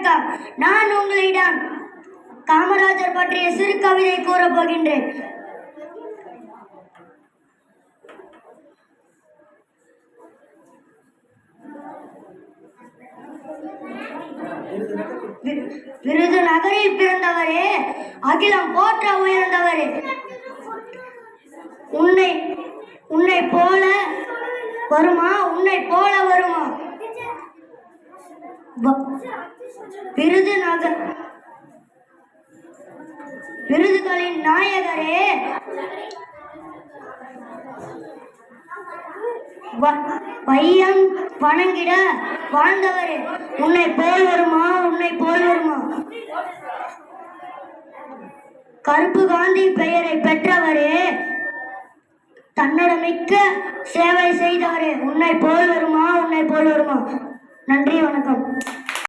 வணக்கம் நான் உங்களிடம் காமராஜர் பற்றிய சிறு கவிதை கூறப் போகின்றேன். விருது விருதுநகரில் பிறந்தவரே அகிலம் போற்ற உயர்ந்தவரே. உன்னை உன்னை போல வருமா? உன்னை போல வருமா? விருதுநகர் விருதுகளின் நாயகரே. வ- வையம் வணங்கிட வாழ்ந்தவரே. உன்னை போல் வருமா? உன்னை போல் வருமா? கருப்பு காந்தி பெயரை பெற்றவரே. தன்னடமிக்க சேவை செய்தவரே உன்னை போல் வருமா? உன்னை போல் வருமா? நன்றி வணக்கம்.